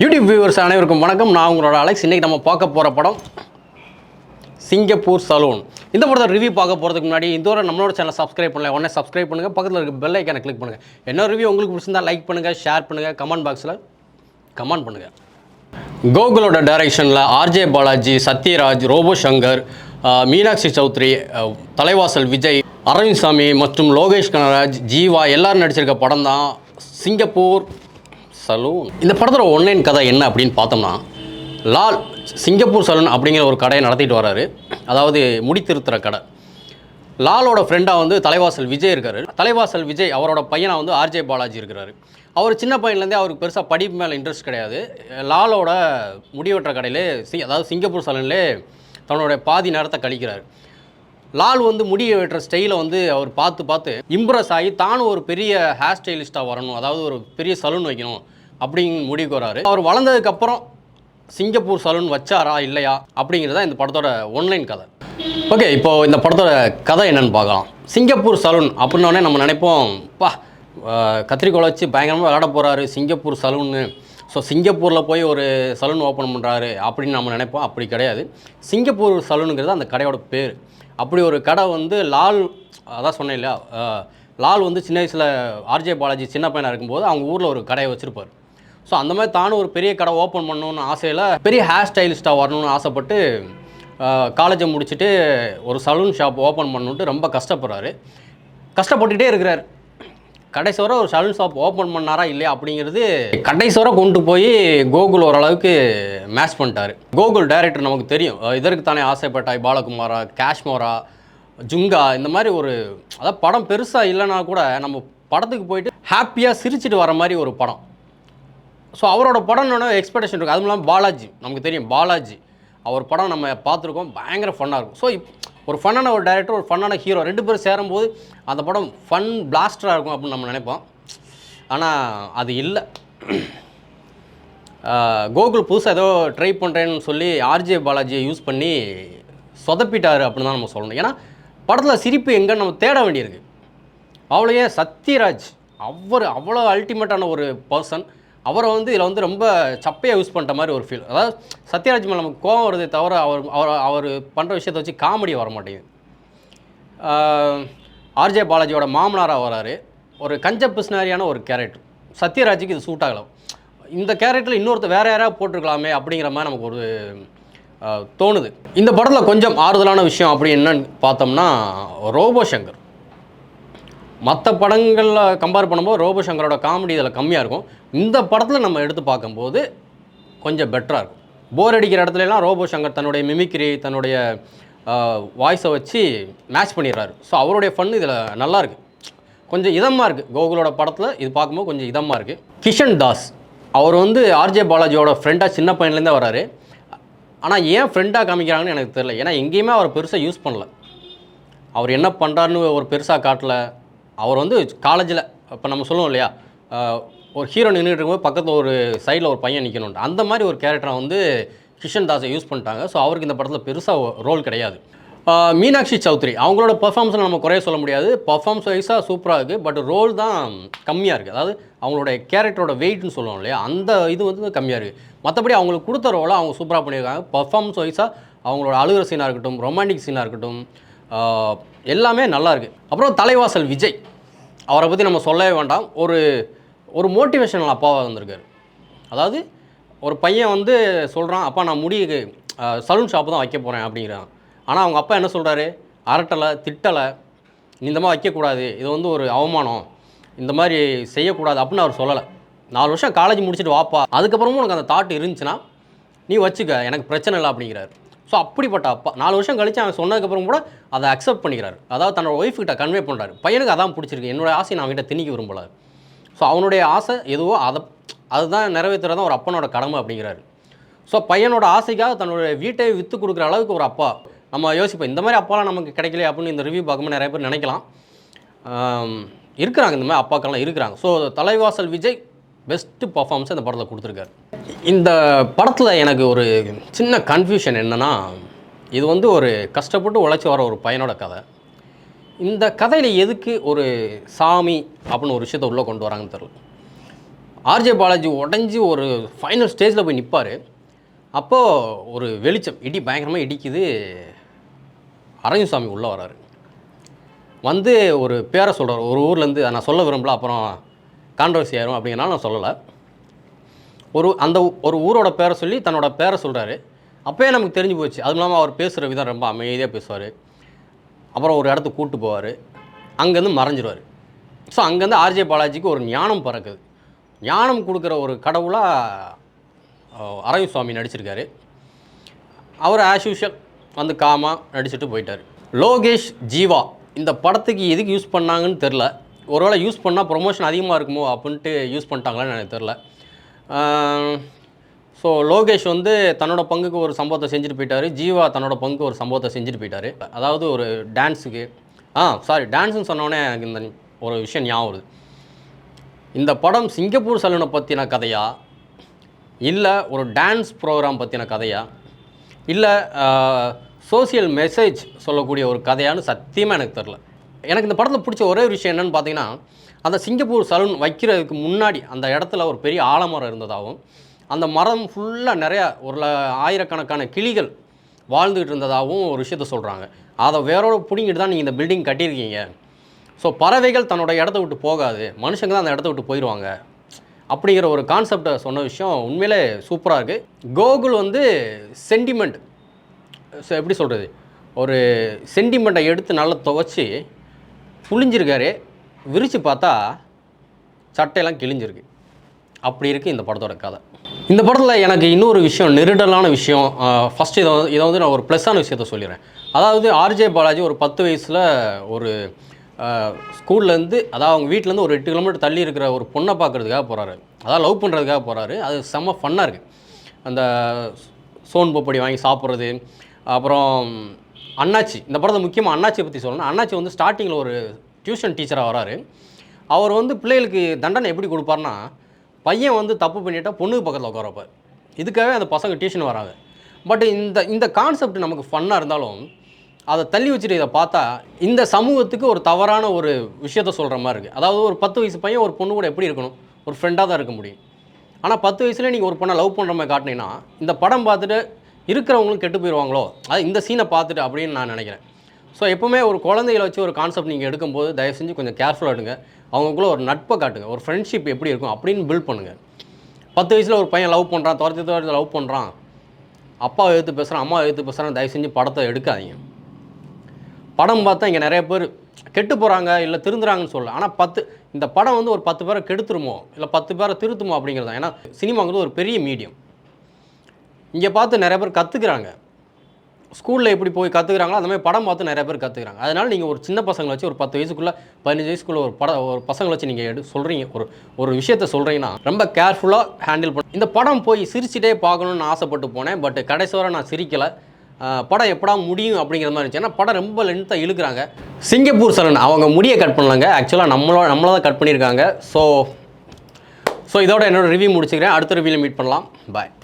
YouTube viewers அனைவருக்கும் வணக்கம். நான் உங்களோட அலெக்ஸ் இன்றைக்கி நம்ம பார்க்க போகிற படம் சிங்கப்பூர் சலூன் இந்த படத்தை ரிவ்யூ பார்க்க போகிறதுக்கு முன்னாடி இந்த ஒரு நம்மளோட சேனல் சப்ஸ்கிரைப் பண்ணல உடனே சப்ஸ்கிரைப் பண்ணுங்கள் பக்கத்தில் இருக்க பெல் ஐக்கானை கிளிக் பண்ணுங்கள் என்ன ரிவ்யூ உங்களுக்கு பிடிச்சிருந்தா லைக் பண்ணுங்கள் ஷேர் பண்ணுங்கள் கமெண்ட் பாக்ஸில் கமெண்ட் பண்ணுங்கள் கோகுலோட டைரக்ஷனில் ஆர்ஜே பாலாஜி சத்யராஜ் ரோபோ சங்கர் மீனாட்சி சௌத்ரி தலைவாசல் விஜய் அரவிந்த் சாமி மற்றும் லோகேஷ் கனராஜ் ஜீவா எல்லாரும் நடிச்சிருக்க படம் தான் சிங்கப்பூர் சலூன். இந்த படத்தில் ஒன்லைன் கதை என்ன அப்படின்னு பார்த்தோம்னா லால் சிங்கப்பூர் சலூன் அப்படிங்கிற ஒரு கடையை நடத்திட்டு வராரு. அதாவது முடித்திருத்துற கடை. லாலோட ஃப்ரெண்டாக வந்து தலைவாசல் விஜய் இருக்காரு. தலைவாசல் விஜய் அவரோட பையனாக வந்து ஆர்ஜே பாலாஜி இருக்கிறாரு. அவர் சின்ன பையன்லேருந்தே அவருக்கு பெருசாக படிப்பு மேலே இன்ட்ரெஸ்ட் கிடையாது. லாலோட முடிவெட்டுற கடையிலே சி அதாவது சிங்கப்பூர் சலூன்லே தன்னுடைய பாதி நேரத்தை கழிக்கிறார். லால் வந்து முடிய வெட்டுற ஸ்டைலை வந்து அவர் பார்த்து பார்த்து இம்ப்ரெஸ் ஆகி தானும் ஒரு பெரிய ஹேர் ஸ்டைலிஸ்ட்டாக வரணும். அதாவது ஒரு பெரிய சலூன் வைக்கணும். அப்படின்னு முடிவுக்கு வராரு. அவர் வளர்ந்ததுக்கப்புறம் சிங்கப்பூர் சலூன் வச்சாரா இல்லையா அப்படிங்கிறது தான் இந்த படத்தோட ஒன்லைன் கதை. ஓகே இப்போ இந்த படத்தோட கதை என்னன்னு பார்க்கலாம். சிங்கப்பூர் சலூன் அப்படின்னோடனே நம்ம நினைப்போம் பா கத்திரிக்கோளை கத்திரிக்கோலை வச்சு பயங்கரமாக விளையாட போகிறாரு சிங்கப்பூர் சலூன்னு ஸோ சிங்கப்பூரில் போய் ஒரு சலூன் ஓப்பன் பண்ணுறாரு அப்படின்னு நம்ம நினைப்போம். அப்படி கிடையாது. சிங்கப்பூர் சலூனுங்கிறது அந்த கடையோட பேர். அப்படி ஒரு கடை வந்து லால் அதான் சொன்னேன் இல்லையா லால் வந்து சின்ன வயசில் ஆர்ஜே பாலாஜி சின்ன பையனாக இருக்கும்போது அவங்க ஊரில் ஒரு கடையை வச்சுருப்பார். ஸோ அந்த மாதிரி தானும் ஒரு பெரிய கடை ஓப்பன் பண்ணணும்னு ஆசையில் பெரிய ஹேர் ஸ்டைலிஸ்ட்டாக வரணும்னு ஆசைப்பட்டு காலேஜை முடிச்சுட்டு ஒரு சலூன் ஷாப் ஓப்பன் பண்ணணுன்ட்டு ரொம்ப கஷ்டப்படுறாரு. கஷ்டப்பட்டுகிட்டே இருக்கிறார். கடைசி வர ஒரு சலூன் ஷாப் ஓப்பன் பண்ணாரா இல்லையா அப்படிங்கிறது கடைசி வர கொண்டு போய் கோகுல் ஓரளவுக்கு மேட்ச் பண்ணிட்டார். கோகுல் டைரக்டர் நமக்கு தெரியும். இதற்கு தானே ஆசைப்பட்டாய் பாலகுமாரா காஷ்மோரா ஜுங்கா இந்த மாதிரி ஒரு அதாவது படம் பெருசாக இல்லைனா கூட நம்ம படத்துக்கு போயிட்டு ஹாப்பியாக சிரிச்சிட்டு வர மாதிரி ஒரு படம். ஸோ அவரோட படம்னு எக்ஸ்பெக்டேஷன் இருக்குது அதுவும் இல்லாமல் பாலாஜி நமக்கு தெரியும் பாலாஜி. அவர் படம் நம்ம பார்த்துருக்கோம் பயங்கர ஃபன்னாக இருக்கும். ஸோ ஒரு ஃபன்னான ஒரு டேரக்டர் ஒரு ஃபன்னான ஹீரோ ரெண்டு பேரும் சேரும்போது அந்த படம் ஃபன் பிளாஸ்டராக இருக்கும் அப்படின்னு நம்ம நினைப்போம். ஆனால் அது இல்லை. கோகுல் புதுசாக ஏதோ ட்ரை பண்ணுறேன்னு சொல்லி ஆர்ஜே பாலாஜியை யூஸ் பண்ணி சொதப்பிட்டார் அப்படின்னு தான் நம்ம சொல்லணும். ஏன்னா படத்தில் சிரிப்பு எங்கன்னு நம்ம தேட வேண்டியிருக்கு. அவ்வளோ ஏன் சத்யராஜ். அவர் அவ்வளோ அல்டிமேட்டான ஒரு பர்சன் அவரை வந்து இதில் வந்து ரொம்ப சப்பையாக யூஸ் பண்ணுற மாதிரி ஒரு ஃபீல் அதாவது சத்யராஜ் மேலே நமக்கு கோவம் வருதே தவிர அவர் அவர் அவர் பண்ணுற விஷயத்தை வச்சு காமெடி வர மாட்டேங்குது. ஆர்ஜே பாலாஜியோட மாமனாராக வராரு. ஒரு கஞ்ச பிஸ்னாரியான ஒரு கேரக்டர் சத்யராஜுக்கு இது சூட் ஆகலாம் இந்த கேரக்டரில் இன்னொருத்தர் வேறு யாராவது போட்டிருக்கலாமே அப்படிங்கிற மாதிரி நமக்கு ஒரு தோணுது. இந்த படத்தில் கொஞ்சம் ஆறுதலான விஷயம் அப்படி என்னன்னு பார்த்தோம்னா ரோபோ சங்கர். மற்ற படங்களில் கம்பேர் பண்ணும்போது ரோபோ சங்கரோட காமெடி இதில் கம்மியாக இருக்கும். இந்த படத்தில் நம்ம எடுத்து பார்க்கும்போது கொஞ்சம் பெட்டராக இருக்கும். போர் அடிக்கிற இடத்துலலாம் ரோபோ சங்கர் தன்னுடைய மிமிக்ரி தன்னுடைய வாய்ஸை வச்சு மேட்ச் பண்ணிடுறாரு. ஸோ அவருடைய ஃபன் இதில் நல்லாயிருக்கு கொஞ்சம் இதமாக இருக்குது கோகுலோட படத்தில் இது பார்க்கும்போது கொஞ்சம் இதமாக இருக்குது கிஷன் தாஸ் அவர் வந்து ஆர்ஜே பாலாஜியோட ஃப்ரெண்டாக சின்ன பையன்லேருந்தே வராரு. ஆனால் ஏன் ஃப்ரெண்டாக காமிக்கிறாங்கன்னு எனக்கு தெரியல. ஏன்னா எங்கேயுமே அவர் பெருசாக யூஸ் பண்ணல. அவர் என்ன பண்ணுறாருன்னு ஒரு பெருசாக காட்டல. அவர் வந்து காலேஜில் இப்போ நம்ம சொல்லுவோம் இல்லையா? ஒரு ஹீரோ நின்றுட்டு இருக்கும்போது பக்கத்தில் ஒரு சைடில் ஒரு பையன் நிற்கணுன்ட்டு அந்த மாதிரி ஒரு கேரக்டரை வந்து கிஷன் தாஸை யூஸ் பண்ணிட்டாங்க. ஸோ அவருக்கு இந்த படத்தில் பெருசாக ரோல் கிடையாது. மீனாட்சி சௌத்ரி. அவங்களோட பர்ஃபார்மன்ஸை நம்ம குறைய சொல்ல முடியாது. பர்ஃபார்மன்ஸ் வைஸாக சூப்பராக இருக்குது பட் ரோல் தான் கம்மியாக இருக்குது அதாவது அவங்களோட கேரக்டரோட வெயிட்னு சொல்லுவோம் இல்லையா? அந்த இது வந்து கம்மியாக இருக்குது மற்றபடி அவங்களுக்கு கொடுத்த ரோலை அவங்க சூப்பராக பண்ணியிருக்காங்க. பர்ஃபார்மன்ஸ் வைஸாக அவங்களோட அழுகிற சீனாக இருக்கட்டும் ரொமான்டிக் சீனாக இருக்கட்டும் எல்லாமே நல்லாயிருக்கு. அப்புறம் தலைவாசல் விஜய். அவரை பற்றி நம்ம சொல்லவே வேண்டாம். ஒரு ஒரு மோட்டிவேஷனல் அப்பாவாக இருந்திருக்காரு அதாவது ஒரு பையன் வந்து சொல்கிறான் அப்பா நான் முடி சலூன் ஷாப்பு தான் வைக்க போகிறேன் அப்படிங்கிறான். ஆனால் அவங்க அப்பா என்ன சொல்கிறாரு அரட்டலை திட்டலை நீ இந்த மாதிரி வைக்கக்கூடாது. இது வந்து ஒரு அவமானம். இந்த மாதிரி செய்யக்கூடாது அப்படின்னு அவர் சொல்லலை. நாலு வருஷம் காலேஜ் முடிச்சுட்டு வாப்பா. அதுக்கப்புறமும் உனக்கு அந்த தாட் இருந்துச்சுன்னா நீ வச்சுக்க. எனக்கு பிரச்சனை இல்லை அப்படிங்கிறாரு. ஸோ அப்படிப்பட்ட அப்பா. நாலு வருஷம் கழிச்சு அவன் சொன்னதுக்கப்புறம் கூட அதை அக்செப்ட் பண்ணிக்கிறாரு. அதாவது தன்னோட ஒய்ஃப் கிட்ட கன்வே பண்ணுறாரு பையனுக்கு அதான் பிடிச்சிருக்கு. என்னோட ஆசையை நான் அவன்கிட்ட திணிக்க விரும்பல. ஸோ அவனுடைய ஆசை எதுவோ அதை அதுதான் நிறைவேற்றுறது ஒரு அப்பனோட கடமை அப்படிங்கிறாரு. ஸோ பையனோட ஆசைக்காக தன்னுடைய வீட்டை விற்று கொடுக்குற அளவுக்கு ஒரு அப்பா. நம்ம யோசிப்போம் இந்த மாதிரி அப்பாலாம் நமக்கு கிடைக்கல அப்படின்னு இந்த ரிவ்யூ பார்க்கும்போது நிறைய பேர் நினைக்கலாம். இருக்கிறாங்க இந்த மாதிரி அப்பாக்கள்லாம் இருக்கிறாங்க. So Thalaivasal Vijay best performance இந்த படத்தில் கொடுத்துருக்காரு. இந்த படத்தில் எனக்கு ஒரு சின்ன கன்ஃபியூஷன் என்னென்னா இது வந்து ஒரு கஷ்டப்பட்டு உழைச்சி வர ஒரு பையனோட கதை. இந்த கதையில் எதுக்கு ஒரு சாமி அப்படின்னு ஒரு விஷயத்தை உள்ளே கொண்டு வராங்கன்னு தெரியல. ஆர்ஜே பாலாஜி உடஞ்சி ஒரு ஃபைனல் ஸ்டேஜில் போய் நிற்பார் அப்போது ஒரு வெளிச்சம் இடி பயங்கரமாக இடிக்குது. அரங்கசாமி உள்ளே வராரு. வந்து ஒரு பேரை சொல்கிறார் ஒரு ஊர்லேருந்து நான் சொல்ல விரும்பல அப்புறம் கான்ட்ரவர்சி ஆயிரும் அப்படிங்கிறனால நான் சொல்லலை. ஒரு அந்த ஒரு ஊரோட பேரை சொல்லி தன்னோட பேரை சொல்கிறாரு அப்போயே நமக்கு தெரிஞ்சு போச்சு. அதுவும் இல்லாமல் அவர் பேசுகிற விதம் ரொம்ப அமைதியாக பேசுவார். அப்புறம் ஒரு இடத்துக்கு கூட்டு போவார். அங்கேருந்து மறைஞ்சிருவார். ஸோ அங்கேருந்து ஆர்ஜே பாலாஜிக்கு ஒரு ஞானம் பறக்குது. ஞானம் கொடுக்குற ஒரு கடவுளாக அரவிந்த் சுவாமி நடிச்சிருக்காரு. அவர் ஆஷூஷக் வந்து காமா நடிச்சுட்டு போயிட்டார். லோகேஷ் ஜீவா இந்த படத்துக்கு எதுக்கு யூஸ் பண்ணாங்கன்னு தெரில ஒருவேளை யூஸ் பண்ணால் ப்ரொமோஷன் அதிகமாக இருக்குமோ அப்படின்ட்டு யூஸ் பண்ணிட்டாங்களான்னு எனக்கு தெரில ஸோ லோகேஷ் வந்து தன்னோட பங்குக்கு ஒரு சம்பவத்தை செஞ்சுட்டு போயிட்டாரு. ஜீவா தன்னோட பங்குக்கு ஒரு சம்பவத்தை செஞ்சுட்டு போயிட்டார். அதாவது ஒரு டான்ஸுக்கு ஆ சாரி டான்ஸுன்னு சொன்னோடனே எனக்கு இந்த ஒரு விஷயம் ஞாபகம் வருது. இந்த படம் சிங்கப்பூர் சலூனை பற்றின கதையா? இல்லை ஒரு டான்ஸ் ப்ரோக்ராம் பற்றின கதையா? இல்லை சோஷியல் மெசேஜ் சொல்லக்கூடிய ஒரு கதையான்னு சத்தியமாக எனக்கு தெரில எனக்கு இந்த படத்தில் பிடிச்ச ஒரே ஒரு விஷயம் என்னென்னு பார்த்தீங்கன்னா அந்த சிங்கப்பூர் சலூன் வைக்கிறதுக்கு முன்னாடி அந்த இடத்துல ஒரு பெரிய ஆலமரம் இருந்ததாகவும் அந்த மரம் ஃபுல்லாக நிறையா ஒரு ல- ஆயிரக்கணக்கான கிளிகள் வாழ்ந்துக்கிட்டு இருந்ததாகவும் ஒரு விஷயத்த சொல்கிறாங்க அதை வேறோட பிடிங்கிட்டு தான் நீங்கள் இந்த பில்டிங் கட்டியிருக்கீங்க. ஸோ பறவைகள் தன்னோட இடத்த விட்டு போகாது. மனுஷங்க தான் அந்த இடத்த விட்டு போயிடுவாங்க அப்படிங்கிற ஒரு கான்செப்டை சொன்ன விஷயம் உண்மையிலே சூப்பராக இருக்குது கோகுல் வந்து சென்டிமெண்ட் எப்படி சொல்கிறது ஒரு சென்டிமெண்ட்டை எடுத்து நல்லா துவைச்சி புளிஞ்சிருக்காரு விரித்து பார்த்தா சட்டையெல்லாம் கிழிஞ்சிருக்கு. அப்படி இருக்குது இந்த படத்தோட கதை. இந்த படத்தில் எனக்கு இன்னொரு விஷயம் நெருடலான விஷயம் ஃபஸ்ட்டு இதை வந்து- இதை வந்து நான் ஒரு ப்ளஸ்ஸான விஷயத்த சொல்லிடுறேன். அதாவது ஆர்ஜே பாலாஜி ஒரு பத்து வயசில் ஒரு ஸ்கூல்லேருந்து அதாவது அவங்க வீட்டிலேருந்து ஒரு எட்டு கிலோமீட்டர் தள்ளி இருக்கிற ஒரு பொண்ணை பார்க்குறதுக்காக போகிறாரு அதாவது லவ் பண்ணுறதுக்காக போகிறாரு அது செம்ம ஃபன்னாக இருக்குது அந்த சோன் பப்படி வாங்கி சாப்பிட்றது அப்புறம் அண்ணாச்சி இந்த படத்தை முக்கியமாக அண்ணாச்சியை பற்றி சொல்லணும். அண்ணாச்சி வந்து ஸ்டார்டிங்கில் ஒரு டியூஷன் டீச்சராக வராரு. அவர் வந்து பிள்ளைகளுக்கு தண்டனை எப்படி கொடுப்பாருன்னா பையன் வந்து தப்பு பண்ணிட்டா பொண்ணுக்கு பக்கத்தில் உட்கார வைப்பார். இதுக்காகவே அந்த பசங்க டியூஷன் வராங்க. பட் இந்த இந்த கான்செப்ட் நமக்கு ஃபன்னாக இருந்தாலும் அதை தள்ளி வச்சுட்டு இதை பார்த்தா இந்த சமூகத்துக்கு ஒரு தவறான ஒரு விஷயத்த சொல்கிற மாதிரி இருக்குது அதாவது ஒரு பத்து வயசு பையன் ஒரு பொண்ணு கூட எப்படி இருக்கணும்? ஒரு ஃப்ரெண்டாக தான் இருக்க முடியும். ஆனால் பத்து வயசுலேயே நீங்கள் ஒரு பொண்ணை லவ் பண்ணுற மாதிரி காட்டினீங்கன்னா இந்த படம் பார்த்துட்டு இருக்கிறவங்களும் கெட்டு போயிடுவாங்களோ அது இந்த சீனை பார்த்துட்டு அப்படின்னு நான் நினைக்கிறேன். ஸோ எப்போவுமே ஒரு குழந்தைகளை வச்சு ஒரு கான்செப்ட் நீங்கள் எடுக்கும்போது தயவு செஞ்சு கொஞ்சம் கேர்ஃபுல்லாக எடுங்க. அவங்களுக்குள்ள ஒரு நட்பை காட்டுங்க. ஒரு ஃப்ரெண்ட்ஷிப் எப்படி இருக்கும் அப்படின்னு பில்ட் பண்ணுங்கள் பத்து வயசில் ஒரு பையன் லவ் பண்ணுறான் துரத்தி துரத்தி லவ் பண்ணுறான் அப்பாவை எடுத்து பேசுகிறான் அம்மாவை எடுத்து பேசுகிறான் தயவு செஞ்சு படத்தை எடுக்காதீங்க. படம் பார்த்தா இங்கே நிறைய பேர் கெட்டு போகிறாங்க இல்லை திருந்துறாங்கன்னு சொல்லலை. ஆனால் பத்து இந்த படம் வந்து ஒரு பத்து பேரை கெடுத்துருமோ? இல்லை பத்து பேரை திருத்துமோ அப்படிங்கிறது தான் ஏன்னா சினிமாங்கிறது ஒரு பெரிய மீடியம் இங்கே பார்த்து நிறைய பேர் கற்றுக்குறாங்க ஸ்கூலில் எப்படி போய் கற்றுக்குறாங்களோ அந்த மாதிரி படம் பார்த்து நிறைய பேர் கற்றுக்குறாங்க அதனால் நீங்கள் ஒரு சின்ன பசங்களை வச்சு ஒரு பத்து வயசுக்குள்ளே பதினஞ்சு வயசுக்குள்ளே ஒரு படம் ஒரு பசங்களை வச்சு நீங்கள் எடு சொல்கிறீங்க ஒரு ஒரு விஷயத்த சொல்கிறீங்கன்னா ரொம்ப கேர்ஃபுல்லாக ஹேண்டில் பண்ண. இந்த படம் போய் சிரிச்சிட்டே பார்க்கணுன்னு ஆசைப்பட்டு போனேன். பட் கடைசி வரை நான் சிரிக்கலை. படம் எப்படா முடியும் அப்படிங்கிற மாதிரி இருந்துச்சு. ஏன்னா படம் ரொம்ப லென்த்தாக இழுக்கிறாங்க. சிங்கப்பூர் சரண் அவங்க முடியை கட் பண்ணலாங்க. ஆக்சுவலாக நம்மளோ நம்மள தான் கட் பண்ணியிருக்காங்க. ஸோ ஸோ இதோட என்னோடய ரிவ்யூ முடிச்சுக்கிறேன். அடுத்த ரிவ்யூவில் மீட் பண்ணலாம். பாய்